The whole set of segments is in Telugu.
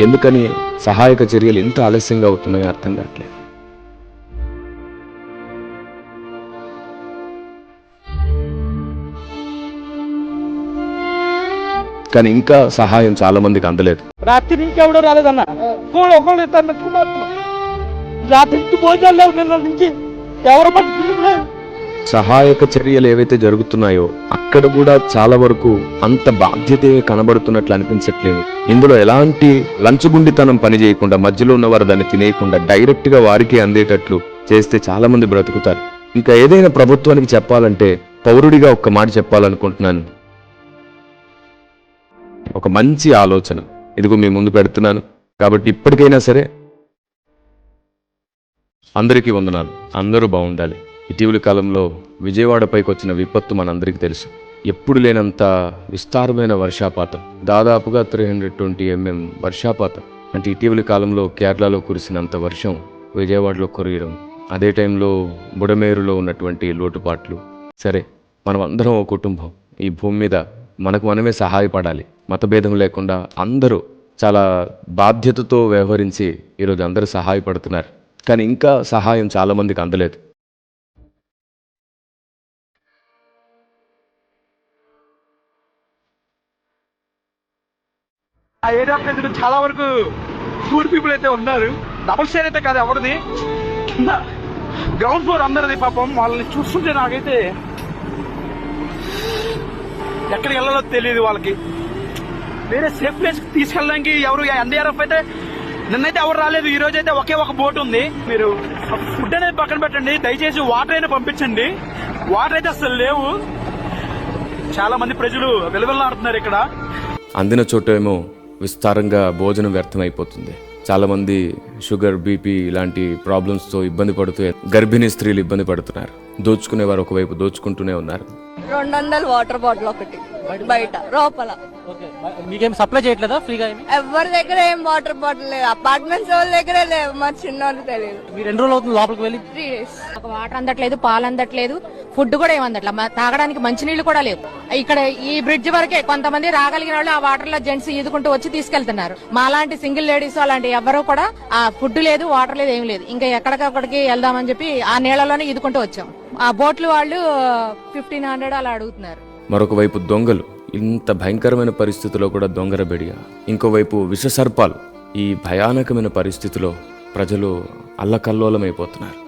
ఎందుకని సహాయక చర్యలు ఎంత ఆలస్యంగా అవుతున్నాయో అర్థం కావట్లేదు. కానీ ఇంకా సహాయం చాలా మందికి అందలేదు. రాత్రి ఇంకెవడో రాలేదన్న? ఒకళ్ళు రాత్రి భోజనాలు లేవు నిన్న నుంచి. ఎవరు సహాయక చర్యలు ఏవైతే జరుగుతున్నాయో ఎక్కడ కూడా చాలా వరకు అంత బాధ్యత కనబడుతున్నట్లు అనిపించట్లేదు. ఇందులో ఎలాంటి లంచగుండితనం పని చేయకుండా మధ్యలో ఉన్నవారు దాన్ని తినేయకుండా డైరెక్ట్గా వారికి అందేటట్లు చేస్తే చాలా మంది బ్రతుకుతారు. ఇంకా ఏదైనా ప్రభుత్వానికి చెప్పాలంటే పౌరుడిగా ఒక్క మాట చెప్పాలనుకుంటున్నాను. ఒక మంచి ఆలోచన. ఇదిగో మీ ముందు పెడుతున్నాను. కాబట్టి ఇప్పటికైనా సరే అందరికీ వందనాలు. అందరూ బాగుండాలి. ఇటీవలి కాలంలో విజయవాడపైకి వచ్చిన విపత్తు మనందరికీ తెలుసు. ఎప్పుడు లేనంత విస్తారమైన వర్షాపాతం దాదాపుగా త్రీ హండ్రెడ్ ట్వంటీ ఎంఎం వర్షాపాతం. అంటే ఇటీవలి కాలంలో కేరళలో కురిసినంత వర్షం విజయవాడలో కురియడం అదే టైంలో బుడమేరులో ఉన్నటువంటి లోటుపాట్లు. సరే మనం అందరం ఒక కుటుంబం. ఈ భూమి మీద మనకు మనమే సహాయపడాలి. మతభేదం లేకుండా అందరూ చాలా బాధ్యతతో వ్యవహరించి ఈరోజు అందరూ సహాయపడుతున్నారు. కానీ ఇంకా సహాయం చాలామందికి అందలేదు. ఆ ఏరియా ప్రజలు చాలా వరకు పూర్ పీపుల్ అయితే ఉన్నారు. డబుల్ స్టేర్ అయితే కాదు ఎవరిది? కింద. గ్రౌండ్ ఫ్లోర్ అందరిది పాపం వాళ్ళని చూస్తుంటే నాకైతే ఎక్కడికి వెళ్ళాలో తెలియదు వాళ్ళకి. వేరే సేఫ్ ప్లేస్ తీసుకెళ్ళడానికి ఎవరు ఎన్డీఆర్ఎఫ్ అయితే నిన్నైతే ఎవరు రాలేదు ఈ రోజు అయితే ఒకే ఒక బోట్ ఉంది. మీరు ఫుడ్ అనేది పక్కన పెట్టండి దయచేసి వాటర్ అయినా పంపించండి. వాటర్ అయితే అసలు లేవు. చాలా మంది ప్రజలు వెలువెల్లాడుతున్నారు ఇక్కడ. అందిన చోటేమో విస్తారంగా భోజనం వ్యర్థమైపోతుంది. చాలా మంది షుగర్ బీపీ ఇలాంటి ప్రాబ్లమ్స్తో ఇబ్బంది పడుతూ గర్భిణీ స్త్రీలు ఇబ్బంది పడుతున్నారు. దోచుకునేవారు ఒకవైపు దోచుకుంటూనే ఉన్నారు. రెండు వందలు వాటర్ బాటిల్ ఒకటి బయట లోపల. ఓకే మీకేం సప్లై చేయట్లేదా ఫ్రీగా ఏమి? ఎవరి దగ్గర ఏం వాటర్ బాటిల్ లేదు అపార్ట్మెంట్స్ వాళ్ళ దగ్గరే లేవు మా చిన్నోళ్ళు తెలియదు. మీరు ఎన్ని రోజులు అవుతుంది లోపలికి వెళ్ళి? Three days. వాటర్ అందట్లేదు పాలు అందట్లేదు. ఫుడ్ కూడా ఏం తాగడానికి మంచినీళ్ళు కూడా లేవు. ఇక్కడ ఈ బ్రిడ్జ్ వరకే కొంతమంది రాగలిగిన వాళ్ళు ఆ వాటర్లో జెంట్స్ ఈదుకుంటూ వచ్చి తీసుకెళ్తున్నారు. మాలాంటి సింగిల్ లేడీస్ అలాంటి ఎవరు కూడా ఆ ఫుడ్ లేదు వాటర్ లేదు ఏం లేదు. ఇంకా ఎక్కడికక్కడికి వెళ్దామని చెప్పి ఆ నీళ్ళలోనే ఈదుకుంటూ వచ్చాం. ఆ బోట్లు వాళ్ళు ఫిఫ్టీన్ హండ్రెడ్ అలా అడుగుతున్నారు. మరొక వైపు దొంగలు. ఇంత భయంకరమైన పరిస్థితిలో కూడా దొంగర బెడిగా ఇంకోవైపు విషసర్పాలు ఈ భయానకమైన పరిస్థితిలో ప్రజలు అల్లకల్లోలమైపోతున్నారు.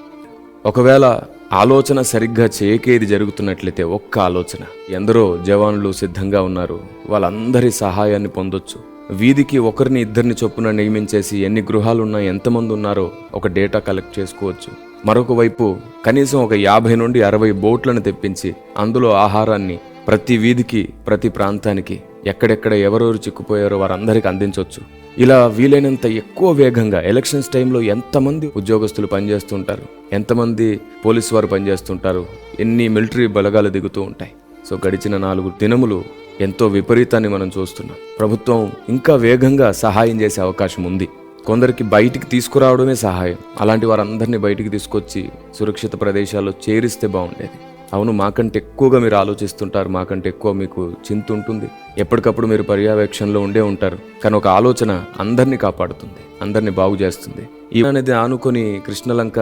ఒకవేళ ఆలోచన సరిగ్గా చేయకేది జరుగుతున్నట్లయితే ఒక్క ఆలోచన. ఎందరో జవాన్లు సిద్ధంగా ఉన్నారు. వాళ్ళందరి సహాయాన్ని పొందొచ్చు. వీధికి ఒకరిని ఇద్దరిని చొప్పున నియమించేసి ఎన్ని గృహాలున్నా ఎంతమంది ఉన్నారో ఒక డేటా కలెక్ట్ చేసుకోవచ్చు. మరొక వైపు కనీసం ఒక యాభై నుండి అరవై బోట్లను తెప్పించి అందులో ఆహారాన్ని ప్రతి వీధికి ప్రతి ప్రాంతానికి ఎక్కడెక్కడ ఎవరెవరు చిక్కుపోయారో వారందరికీ అందించవచ్చు ఇలా వీలైనంత ఎక్కువ వేగంగా ఎలక్షన్స్ టైంలో ఎంతమంది ఉద్యోగస్తులు పనిచేస్తుంటారు? ఎంతమంది పోలీసు వారు పనిచేస్తుంటారు? ఎన్ని మిలిటరీ బలగాలు దిగుతూ ఉంటాయి? సో గడిచిన నాలుగు దినములు ఎంతో విపరీతాన్ని మనం చూస్తున్నాం. ప్రభుత్వం ఇంకా వేగంగా సహాయం చేసే అవకాశం ఉంది. కొందరికి బయటికి తీసుకురావడమే సహాయం. అలాంటి వారందరినీ బయటికి తీసుకొచ్చి సురక్షిత ప్రదేశాల్లో చేరిస్తే బాగుండేది. అవును మాకంటే ఎక్కువగా మీరు ఆలోచిస్తుంటారు మాకంటే ఎక్కువ మీకు చింత ఉంటుంది ఎప్పటికప్పుడు మీరు పర్యవేక్షణలో ఉండే ఉంటారు కానీ ఒక ఆలోచన అందరినీ కాపాడుతుంది అందరినీ బాగు చేస్తుంది. ఈ అనేది ఆనుకొని కృష్ణలంక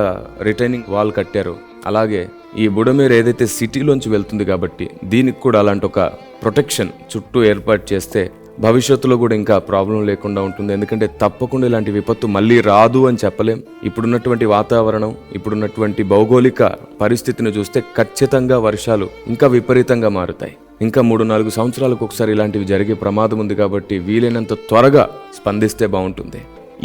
రిటైనింగ్ వాల్ కట్టారు. అలాగే ఈ బుడమేరు ఏదైతే సిటీలోంచి వెళ్తుంది కాబట్టి దీనికి కూడా అలాంటి ఒక ప్రొటెక్షన్ చుట్టూ ఏర్పాటు చేస్తే భవిష్యత్తులో కూడా ఇంకా ప్రాబ్లం లేకుండా ఉంటుంది. ఎందుకంటే తప్పకుండా ఇలాంటి విపత్తు మళ్ళీ రాదు అని చెప్పలేం. ఇప్పుడున్నటువంటి వాతావరణం ఇప్పుడున్నటువంటి భౌగోళిక పరిస్థితిని చూస్తే ఖచ్చితంగా వర్షాలు ఇంకా విపరీతంగా మారుతాయి. ఇంకా మూడు నాలుగు సంవత్సరాలకు ఒకసారి ఇలాంటివి జరిగే ప్రమాదం ఉంది కాబట్టి వీలైనంత త్వరగా స్పందిస్తే బాగుంటుంది.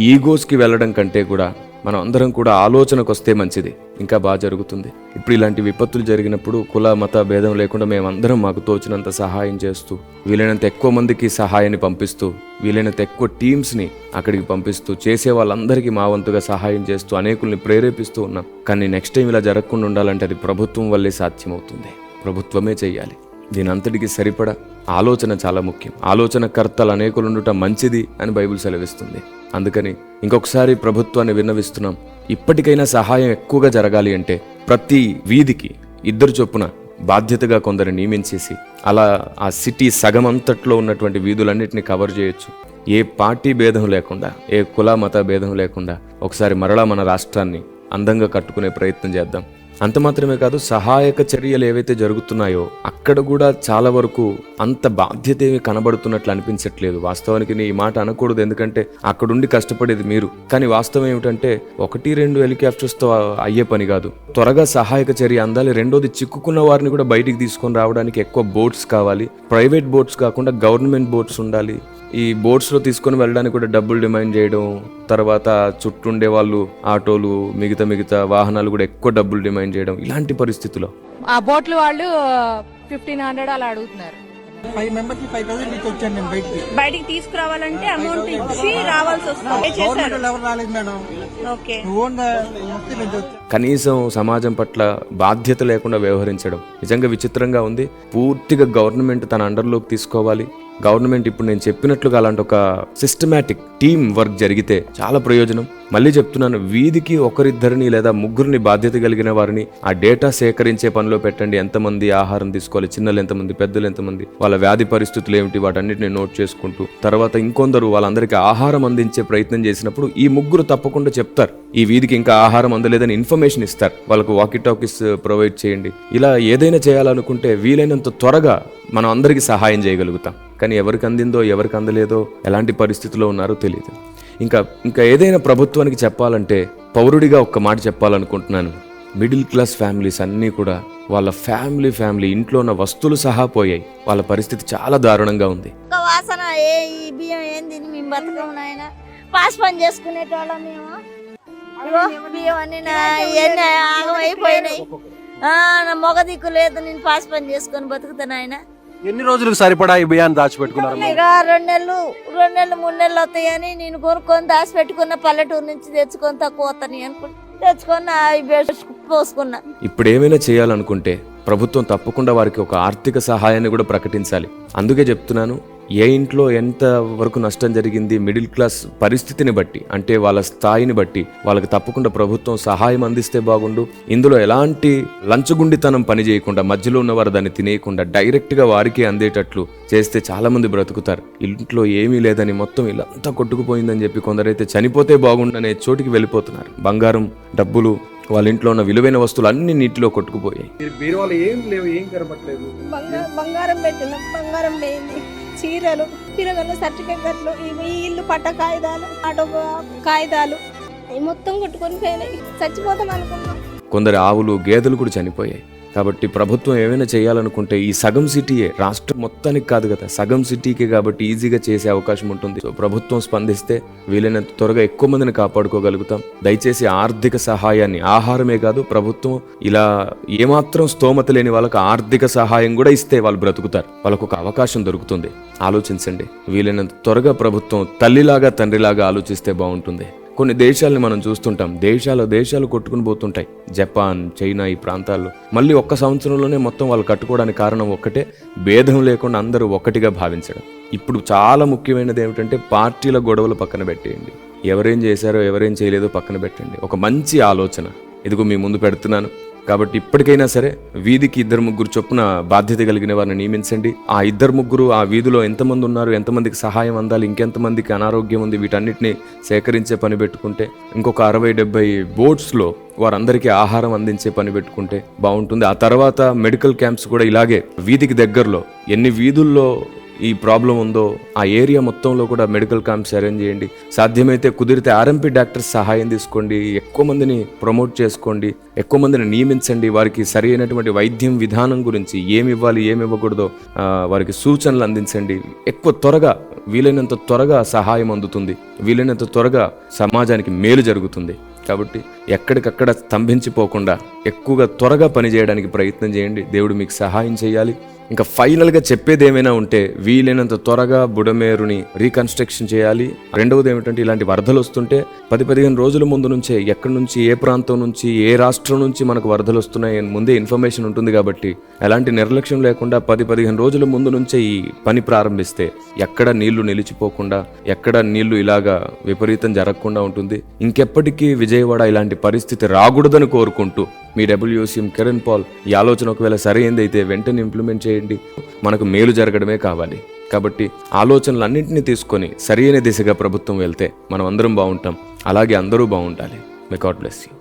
ఈగోస్కి వెళ్ళడం కంటే కూడా మనం అందరం కూడా ఆలోచనకు వస్తే మంచిది. ఇంకా బాగా జరుగుతుంది. ఇప్పుడు ఇలాంటి విపత్తులు జరిగినప్పుడు కుల మత భేదం లేకుండా మేమందరం మాకు తోచినంత సహాయం చేస్తూ వీలైనంత ఎక్కువ మందికి సహాయాన్ని పంపిస్తూ వీలైనంత ఎక్కువ టీమ్స్ని అక్కడికి పంపిస్తూ చేసే వాళ్ళందరికీ మా వంతుగా సహాయం చేస్తూ అనేకుల్ని ప్రేరేపిస్తూ ఉన్నాం. కానీ నెక్స్ట్ టైం ఇలా జరగకుండా ఉండాలంటే అది ప్రభుత్వం వల్లే సాధ్యమవుతుంది. ప్రభుత్వమే చేయాలి దీని అంతటికి సరిపడా ఆలోచన చాలా ముఖ్యం. ఆలోచనకర్తలు ఉండటం మంచిది అని బైబిల్ సెలవిస్తుంది. అందుకని ఇంకొకసారి ప్రభుత్వాన్ని విన్నవిస్తున్నాం. ఇప్పటికైనా సహాయం ఎక్కువగా జరగాలి అంటే ప్రతి వీధికి ఇద్దరు చొప్పున బాధ్యతగా కొందరు నియమించేసి అలా ఆ సిటీ సగం అంతట్లో ఉన్నటువంటి వీధులన్నింటినీ కవర్ చేయొచ్చు. ఏ పార్టీ భేదం లేకుండా ఏ కుల మత భేదం లేకుండా ఒకసారి మరలా మన రాష్ట్రాన్ని అందంగా కట్టుకునే ప్రయత్నం చేద్దాం. అంత మాత్రమే కాదు సహాయక చర్యలు ఏవైతే జరుగుతున్నాయో అక్కడ కూడా చాలా వరకు అంత బాధ్యత ఏమి కనబడుతున్నట్లు అనిపించట్లేదు. వాస్తవానికి నేను ఈ మాట అనకూడదు ఎందుకంటే అక్కడుండి కష్టపడేది మీరు. కానీ వాస్తవం ఏమిటంటే ఒకటి రెండు హెలికాప్టర్స్తో అయ్యే పని కాదు. త్వరగా సహాయక చర్య అందాలి. రెండోది చిక్కుకున్న వారిని కూడా బయటికి తీసుకొని రావడానికి ఎక్కువ బోట్స్ కావాలి. ప్రైవేట్ బోట్స్ కాకుండా గవర్నమెంట్ బోట్స్ ఉండాలి. ఈ బోట్స్లో తీసుకొని వెళ్ళడానికి కూడా డబ్బులు డిమాండ్ చేయడం తర్వాత చుట్టూ ఉండే వాళ్ళు ఆటోలు మిగతా మిగతా వాహనాలు కూడా ఎక్కువ డబ్బులు డిమాండ్ చేయడం ఇలాంటి పరిస్థితుల్లో ఆ బోట్లు వాళ్ళు ఫిఫ్టీన్ హండ్రెడ్ అలా అడుగుతున్నారు. ఫైవ్ మెంబర్స్ ఫైవ్ థౌసండ్ ఇచ్చి వచ్చాను నేను బయటికి. బయటికి తీసుకురావాలంటే అమౌంట్ ఇచ్చి రావాల్సి వస్తుంది. చేశారు. గవర్నమెంట్ ఎవరు రాలేదు మేడం. ఓకే. నువ్వు ఓన్గా వస్తే నేను వచ్చాను కనీసం సమాజం పట్ల బాధ్యత లేకుండా వ్యవహరించడం నిజంగా విచిత్రంగా ఉంది. పూర్తిగా గవర్నమెంట్ తన అండర్లోకి తీసుకోవాలి. గవర్నమెంట్ ఇప్పుడు నేను చెప్పినట్లుగా అలాంటి ఒక సిస్టమేటిక్ టీమ్ వర్క్ జరిగితే చాలా ప్రయోజనం. మళ్ళీ చెప్తున్నాను వీధికి ఒకరిద్దరిని లేదా ముగ్గురిని బాధ్యత కలిగిన వారిని ఆ డేటా సేకరించే పనిలో పెట్టండి. ఎంతమంది ఆహారం తీసుకోవాలి చిన్నలు ఎంతమంది పెద్దలు ఎంతమంది వాళ్ళ వ్యాధి పరిస్థితులు ఏమిటి వాటన్నిటిని నోట్ చేసుకుంటూ తర్వాత ఇంకొందరు వాళ్ళందరికీ ఆహారం అందించే ప్రయత్నం చేసినప్పుడు ఈ ముగ్గురు తప్పకుండా చెప్తారు. ఈ వీధికి ఇంకా ఆహారం అందలేదని ఇన్ఫర్మేషన్ ఇస్తారు. వాళ్ళకు వాకీ టాకీస్ ప్రొవైడ్ చేయండి. ఇలా ఏదైనా చేయాలనుకుంటే వీలైనంత త్వరగా మనం అందరికీ సహాయం చేయగలుగుతాం. కానీ ఎవరికి అందిందో ఎవరికి అందలేదో ఎలాంటి పరిస్థితిలో ఉన్నారో తెలియదు ఇంకా ఇంకా ఏదైనా ప్రభుత్వానికి చెప్పాలంటే పౌరుడిగా ఒక్క మాట చెప్పాలనుకుంటున్నాను. మిడిల్ క్లాస్ ఫ్యామిలీస్ అన్నీ కూడా వాళ్ళ ఫ్యామిలీ ఫ్యామిలీ ఇంట్లో ఉన్న వస్తువులు సహా పోయాయి. వాళ్ళ పరిస్థితి చాలా దారుణంగా ఉంది. వాసన ఏ బియ్యం మేము నాయన? పాస్ పని చేసుకునేటోళ్ళం మేము? ఆగమైపోయినాయి. నా మొగ దిక్కు లేదు నేను పాస్ పని చేసుకొని బతుకుతాను ఆయన ఎన్ని రోజులకు సరిపడా ఈ బియ్యాన్ని దాచిపెట్టుకున్నారు ఇక రెండు నెలలు రెండు నెలలు మూడు నెలలు వస్తాయని నేను కొనుక్కొని దాచి పెట్టుకున్న పల్లెటూరు నుంచి తెచ్చుకొని తక్కువ వస్తాను అనుకుంటే తెచ్చుకొని పోసుకున్నా. ఇప్పుడు ఏమైనా చేయాలనుకుంటే ప్రభుత్వం తప్పకుండా వారికి ఒక ఆర్థిక సహాయాన్ని కూడా ప్రకటించాలి. అందుకే చెప్తున్నాను ఏ ఇంట్లో ఎంత వరకు నష్టం జరిగింది మిడిల్ క్లాస్ పరిస్థితిని బట్టి అంటే వాళ్ళ స్థాయిని బట్టి వాళ్ళకి తప్పకుండా ప్రభుత్వం సహాయం అందిస్తే బాగుండు. ఇందులో ఎలాంటి లంచగుండితనం పని చేయకుండా మధ్యలో ఉన్నవారు దాన్ని తినేయకుండా డైరెక్ట్గా వారికే అందేటట్లు చేస్తే చాలా మంది బ్రతుకుతారు. ఇంట్లో ఏమీ లేదని మొత్తం ఇల్లంతా కొట్టుకుపోయిందని చెప్పి కొందరైతే చనిపోతే బాగుండనే చోటికి వెళ్ళిపోతున్నారు. బంగారం డబ్బులు వాళ్ళ ఇంట్లో ఉన్న విలువైన వస్తువులు అన్ని నీటిలో కొట్టుకుపోయాయి. బీరువాలో ఏం లేవు ఏం కనపట్లేదు బంగారం పెట్టిన బంగారం చీరలు పిల్లగల సర్టిఫికెట్లు ఇవి ఇల్లు పట్ట కాగితాలు ఆటో కాగితాలు ఇవి మొత్తం కొట్టుకొని పోయినాయి. చచ్చిపోతాం అనుకున్నాం. కొందరు ఆవులు గేదెలు కూడా చనిపోయాయి. కాబట్టి ప్రభుత్వం ఏమైనా చేయాలనుకుంటే ఈ సగం సిటీయే రాష్ట్రం మొత్తానికి కాదు కదా. సగం సిటీకే కాబట్టి ఈజీగా చేసే అవకాశం ఉంటుంది. సో ప్రభుత్వం స్పందిస్తే వీలైనంత త్వరగా ఎక్కువ మందిని కాపాడుకోగలుగుతాం. దయచేసి ఆర్థిక సహాయాన్ని ఆహారమే కాదు ప్రభుత్వం ఇలా ఏమాత్రం స్తోమత లేని వాళ్ళకి ఆర్థిక సహాయం కూడా ఇస్తే వాళ్ళు బ్రతుకుతారు. వాళ్ళకు ఒక అవకాశం దొరుకుతుంది. ఆలోచించండి. వీలైనంత త్వరగా ప్రభుత్వం తల్లిలాగా తండ్రిలాగా ఆలోచిస్తే బాగుంటుంది. కొన్ని దేశాలని మనం చూస్తుంటాం. దేశాలు దేశాలు కొట్టుకుని పోతుంటాయి. జపాన్ చైనా ఈ ప్రాంతాల్లో. మళ్ళీ ఒక్క సంవత్సరంలోనే మొత్తం వాళ్ళు కట్టుకోవడానికి కారణం ఒక్కటే భేదం లేకుండా అందరూ ఒక్కటిగా భావించడం. ఇప్పుడు చాలా ముఖ్యమైనది ఏమిటంటే పార్టీల గొడవలు పక్కన పెట్టేయండి. ఎవరేం చేశారో ఎవరేం చేయలేదో పక్కన పెట్టండి. ఒక మంచి ఆలోచన. ఇదిగో మీ ముందు పెడుతున్నాను. కాబట్టి ఇప్పటికైనా సరే వీధికి ఇద్దరు ముగ్గురు చొప్పున బాధ్యత కలిగిన వారిని నియమించండి. ఆ ఇద్దరు ముగ్గురు ఆ వీధిలో ఎంతమంది ఉన్నారు ఎంతమందికి సహాయం అందాలి ఇంకెంతమందికి అనారోగ్యం ఉంది వీటన్నిటిని సేకరించే పని పెట్టుకుంటే ఇంకొక అరవై డెబ్బై బోట్స్లో వారందరికీ ఆహారం అందించే పని పెట్టుకుంటే బాగుంటుంది. ఆ తర్వాత మెడికల్ క్యాంప్స్ కూడా ఇలాగే వీధికి దగ్గరలో ఎన్ని వీధుల్లో ఈ ప్రాబ్లం ఉందో ఆ ఏరియా మొత్తంలో కూడా మెడికల్ క్యాంప్స్ అరేంజ్ చేయండి. సాధ్యమైతే కుదిరితే ఆర్ఎంపీ డాక్టర్స్ సహాయం తీసుకోండి ఎక్కువ మందిని ప్రమోట్ చేసుకోండి ఎక్కువ మందిని నియమించండి వారికి సరి అయినటువంటి వైద్యం విధానం గురించి ఏమి ఇవ్వాలి ఏమి ఇవ్వకూడదో వారికి సూచనలు అందించండి. ఎక్కువ త్వరగా వీలైనంత త్వరగా సహాయం అందుతుంది. వీలైనంత త్వరగా సమాజానికి మేలు జరుగుతుంది. కాబట్టి ఎక్కడికక్కడ స్తంభించిపోకుండా ఎక్కువగా త్వరగా పనిచేయడానికి ప్రయత్నం చేయండి. దేవుడు మీకు సహాయం చేయాలి. ఇంకా ఫైనల్గా చెప్పేది ఏమైనా ఉంటే వీలైనంత త్వరగా బుడమేరుని రీకన్స్ట్రక్షన్ చేయాలి. రెండవది ఏమిటంటే ఇలాంటి వరదలు వస్తుంటే పది పదిహేను రోజుల ముందు నుంచే ఎక్కడి నుంచి ఏ ప్రాంతం నుంచి ఏ రాష్ట్రం నుంచి మనకు వరదలు వస్తున్నాయి ముందే ఇన్ఫర్మేషన్ ఉంటుంది కాబట్టి ఎలాంటి నిర్లక్ష్యం లేకుండా పది పదిహేను రోజుల ముందు నుంచే ఈ పని ప్రారంభిస్తే ఎక్కడ నీళ్ళు నిలిచిపోకుండా ఎక్కడ నీళ్ళు ఇలాగా విపరీతం జరగకుండా ఉంటుంది. ఇంకెప్పటికీ విజయవాడ ఇలాంటి పరిస్థితి రాకూడదని కోరుకుంటూ మీ డబ్ల్యూసీఎం కిరణ్ పాల్ ఈ ఆలోచన ఒకవేళ సరైనది అయితే వెంటనే ఇంప్లిమెంట్ చేయండి. మనకు మేలు జరగడమే కావాలి. కాబట్టి ఆలోచనలన్నింటినీ తీసుకొని సరైన దిశగా ప్రభుత్వం వెళ్తే మనం అందరం బాగుంటాం. అలాగే అందరూ బాగుండాలి. May God bless you